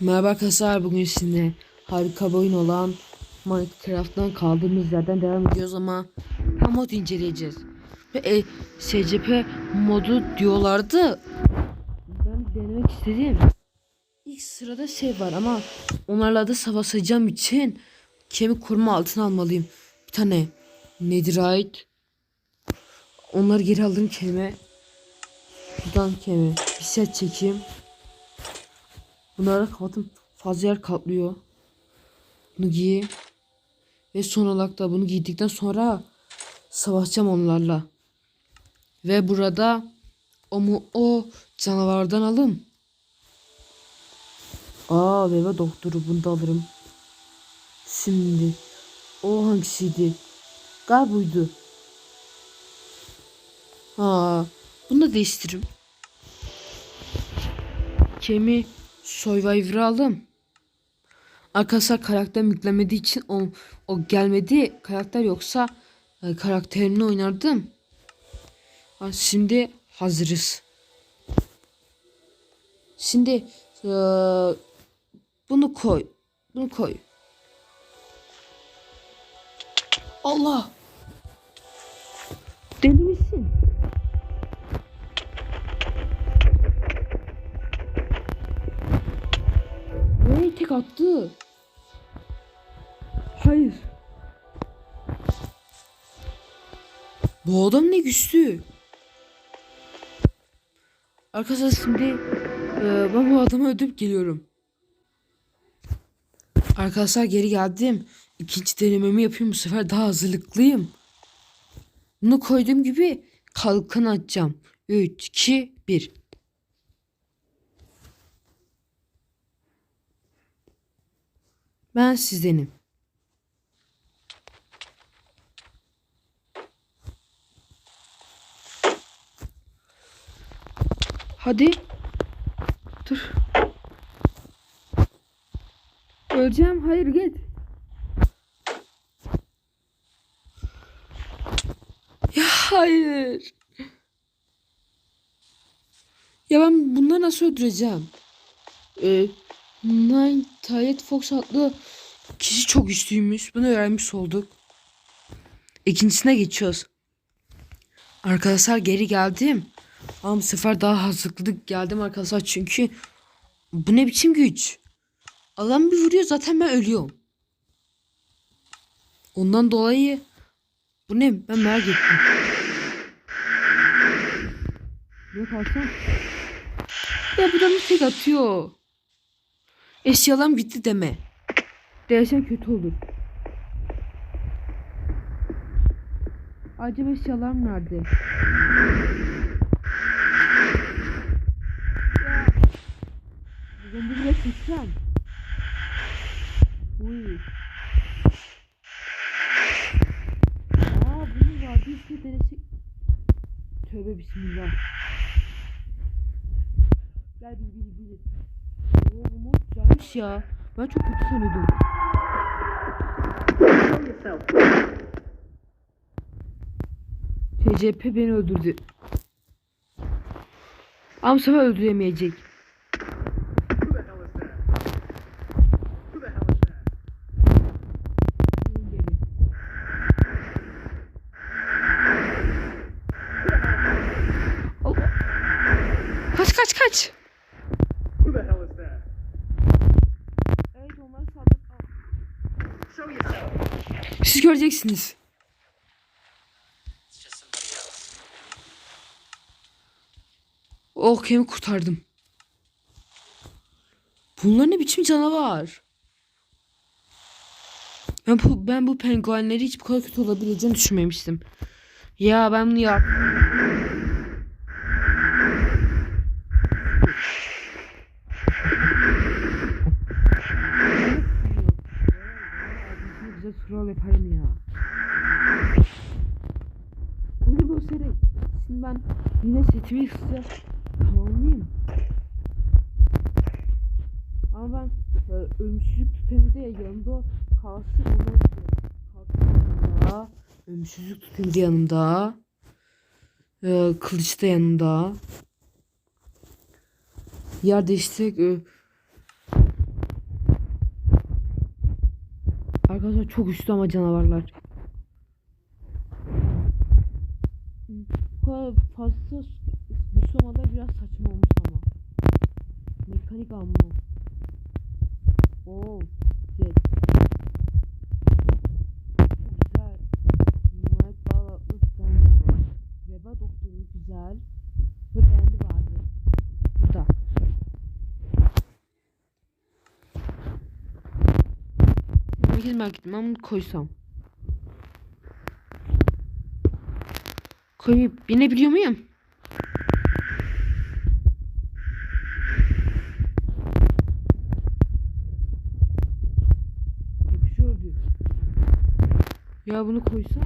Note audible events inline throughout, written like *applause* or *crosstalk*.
Merhaba arkadaşlar bugün sizinle harika bir oyun olan Minecraft'tan kaldığımız yerden devam ediyoruz ama hem mod inceleyeceğiz. Ve e, SCP modu diyorlardı. Ben denemek istedim. İlk sırada şey var ama onlarla da savaşacağım için kemik koruma altına almalıyım. Bir tane netherite. Onları geri alırım kelime. Buradan kelime. Bir set çekeyim. Bunlara kapattım. Fazla yer kaplıyor. Bunu giy. Ve son olarak da bunu giydikten sonra savaşacağım onlarla. Ve burada o mu o canavardan alım. Aa bebe doktoru bunu da alırım. Şimdi o hangisiydi? Galiba buydu. Ha, bunu da değiştiririm. Kemi Survivor'ı aldım. Arkadaşlar karakter yüklemediği için o, o gelmedi karakter yoksa e, karakterini oynardım. Ha, şimdi hazırız. Şimdi e, bunu koy. Bunu koy. Allah. Bu adam ne güçlü. Arkadaşlar şimdi e, ben bu adamı ödüp geliyorum. Arkadaşlar geri geldim. İkinci denememi yapayım bu sefer daha hazırlıklıyım. Bunu koyduğum gibi kalkan atacağım. 3, 2, 1. Ben sizdenim. Hadi. Dur. Öleceğim. Hayır git. Ya hayır. Ya ben bunları nasıl öldüreceğim? Ee, Nine Tayet Fox adlı kişi çok güçlüymüş. Bunu öğrenmiş olduk. İkincisine geçiyoruz. Arkadaşlar geri geldim. Ama bu sefer daha hazırlıklı geldim arkadaşlar çünkü bu ne biçim güç? Adam bir vuruyor zaten ben ölüyorum. Ondan dolayı bu ne ben merak ettim. Ne kalsam? Ya bu da mı tek atıyor? Eşyalarım gitti deme. Dersen kötü olur. Acaba eşyalarım nerede? Seçsem. Uy. Aa bunun vardı işte denesi. Tövbe bismillah. Gel bil bil bil. Oo bu mod ya. Ben çok kötü sanıyordum. TCP beni öldürdü. Ama sefer öldüremeyecek. Else. Oh kurtardım. Bunlar ne biçim canavar? Ben bu, ben bu penguenleri hiç bu kadar kötü olabileceğini düşünmemiştim. Ya ben bunu yap. bu serisini ben yine setimi size tamamlayayım. Ama ben e, ölümsüzlük tutemi de yanımda kalsın onu kalsın Ölümsüzlük tutemi de yanımda. E, kılıç da yanımda. Yer değiştirerek e, Arkadaşlar çok üstü ama canavarlar. Bu kadar fazla güçlü olmalar biraz saçma olmuş ama. Mekanik amma. Oo, güzel. Çok güzel. Mike Bağlatlı güzel canavar. Veba doktoru güzel. Ve beğendi vardı. Burada. Ben bunu koysam. Koyup binebiliyor muyum? Ya bunu koysam.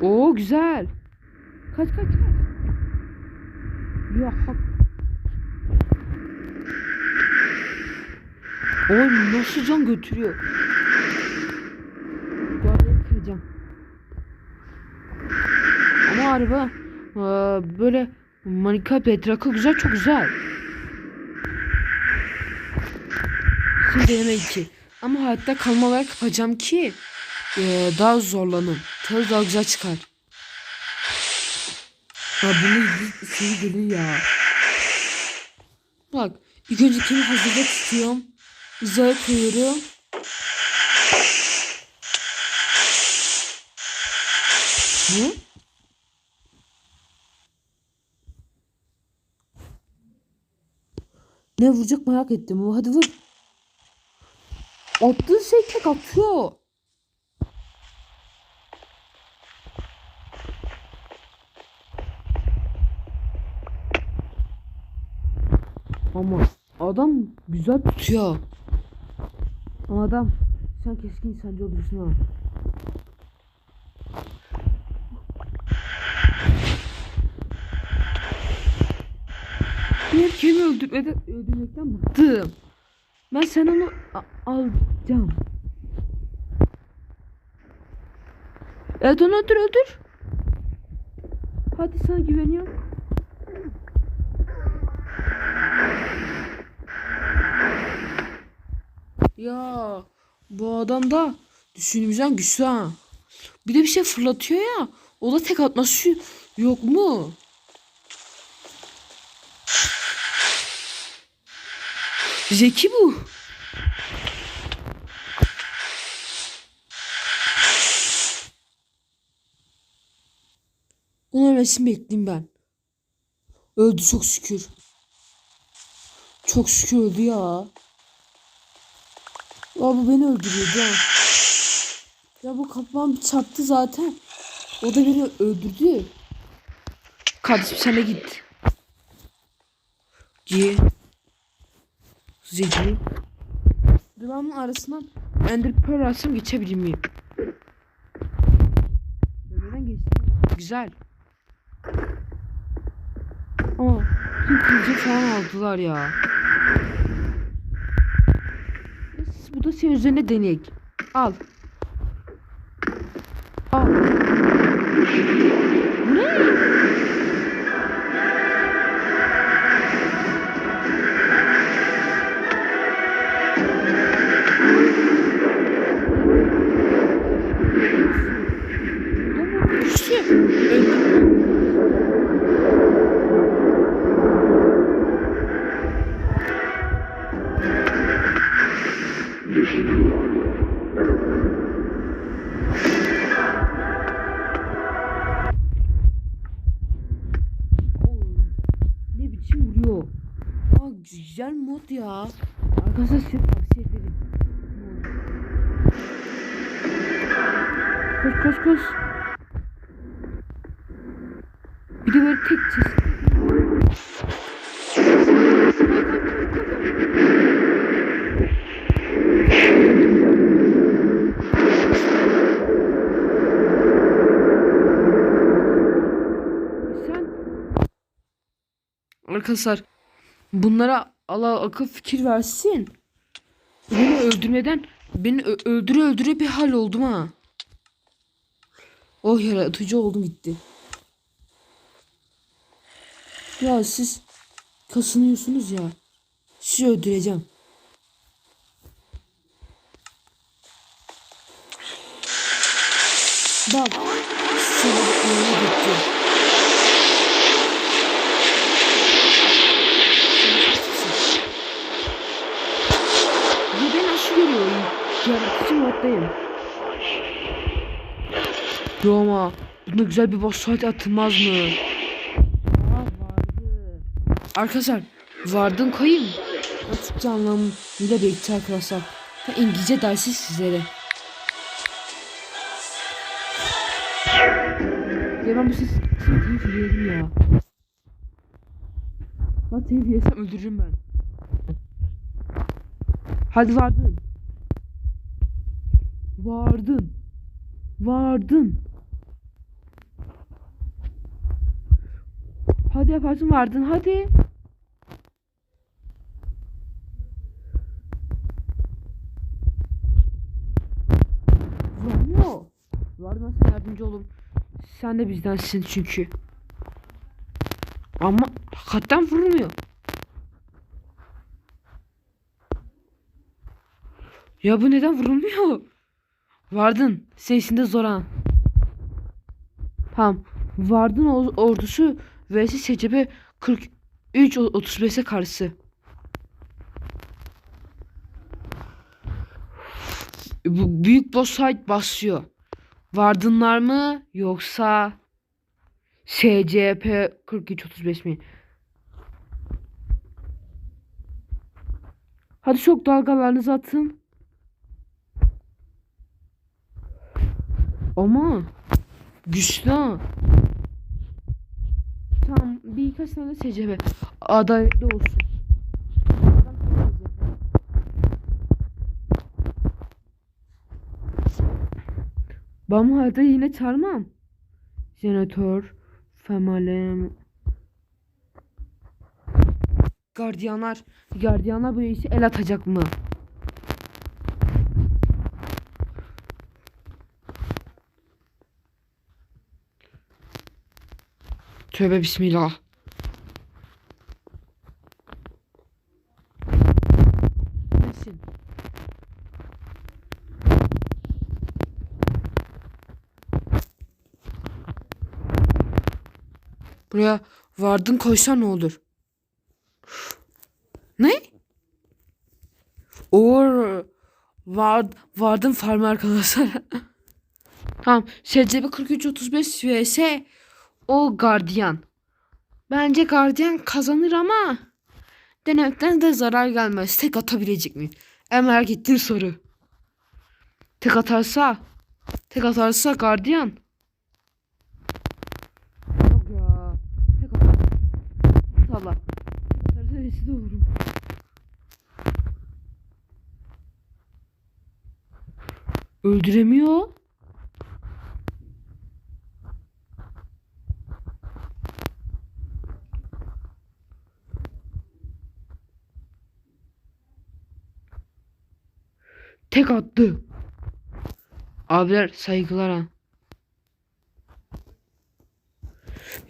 Oo güzel. Kaç kaç kaç. Ya hak. Oy nasıl can götürüyor. Araba eee, böyle manika petrakı güzel çok güzel. Şimdi deneme iki. Ama hayatta kalma olarak yapacağım ki eee, daha zorlanın. Tadı daha güzel çıkar. Ha bunu şey geliyor ya. Bak ilk önce kimi hazırda tutuyorum. Hizaya koyuyorum. Ne? Ne vuracak merak ettim. Hadi vur. Attığı şey tek atıyor. Ama adam güzel tutuyor. Adam sen keskin insancı olursun ha. Öldürmeden, öldürmekten bıktım. Ben sen onu alacağım. Evet onu öldür öldür. Hadi sana güveniyorum. Ya bu adam da düşünümüzden güçlü ha. Bir de bir şey fırlatıyor ya. O da tek atması yok mu? Zeki bu. Onun ölmesini bekleyeyim ben. Öldü çok şükür. Çok şükür öldü ya. Ya bu beni öldürüyordu ha. Ya bu kaplan çarptı zaten. O da beni öldürdü. Kardeşim de git. C. Ben bunun arasından Ender Pearl alsam geçebilir miyim? Bölmeden geçtim. Güzel. Ama tüm kılıcı falan aldılar ya. Bu da senin üzerine deneyek. Al. Al. Bu ne? Koş koş koş. Bir de böyle tek. Sen Arkadaşlar bunlara Allah akıl fikir versin. Beni öldürmeden beni öldüre öldüre bir hal oldum ha. Oh yaratıcı oldu gitti. Ya siz kasınıyorsunuz ya. Sizi öldüreceğim. Bak. Sana gitti. Ve ben aşı görüyorum. Yaratıcı moddayım. Roma. Buna güzel bir boss fight atılmaz mı? Aa, vardı. Arkadaşlar vardın koyayım. Türkçe anlamıyla bekçi arkadaşlar. Ha, İngilizce dersi sizlere. Ya ben bu ses seni telif ya. Ben telif yersem öldürürüm ben. Hadi vardın. Vardın. Vardın. Hadi yaparsın vardın hadi. Varmıyor. Vardan sana yardımcı olun. Sen de bizdensin çünkü. Ama hakikaten vurmuyor. Ya bu neden vurulmuyor? Vardın. Sesinde Zoran. Tamam. Vardın or- ordusu vs SCP 43 35'e karşı. Bu büyük boss fight basıyor. Vardınlar mı yoksa SCP 4335 mi? Hadi çok dalgalarınızı atın. Ama güçlü Tamam birkaç tane SCP adaletli olsun. Halde yine çağırmam. Jeneratör, femalem. Gardiyanlar, gardiyanlar bu işi el atacak mı? Tövbe bismillah. Buraya vardın koysan ne olur? Ne? Or var vardın farm arkadaşlar. *laughs* tamam. SCP 4335 vs o gardiyan. Bence gardiyan kazanır ama denemekten de zarar gelmez. Tek atabilecek mi? En merak ettiğim soru. Tek atarsa tek atarsa gardiyan. Yok ya. Tek atar. Atarsa rezil olurum. Öldüremiyor. Tek attı. Abiler saygılar ha.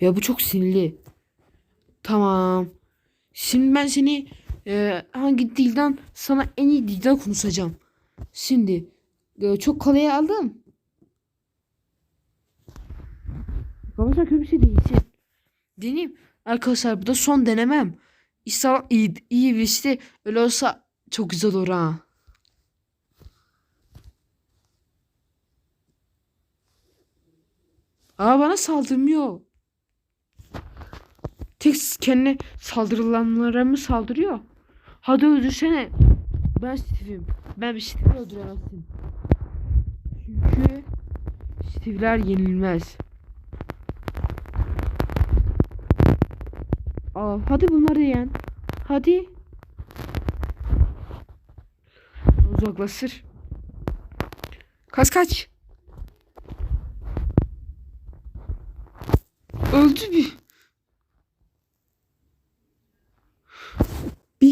Ya bu çok sinirli. Tamam. Şimdi ben seni e, hangi dilden sana en iyi dilden konuşacağım. Şimdi e, çok kolay aldım. Arkadaşlar kötü bir şey değilsin. Deneyim. Arkadaşlar bu da son denemem. İnşallah iyi, iyi bir şey öyle olsa çok güzel olur ha. Aa bana saldırmıyor. Tek kendine saldırılanlara mı saldırıyor? Hadi öldürsene. Ben Steve'im. Ben bir Steve'i öldüremezsin. Çünkü Steve'ler yenilmez. Aa, hadi bunları yen. Hadi. Uzaklaşır. Kaç kaç. Öldü bir.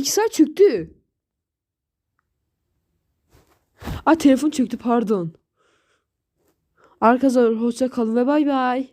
Bilgisayar çöktü. Aa telefon çöktü pardon. Arkadaşlar hoşça kalın ve bay bay.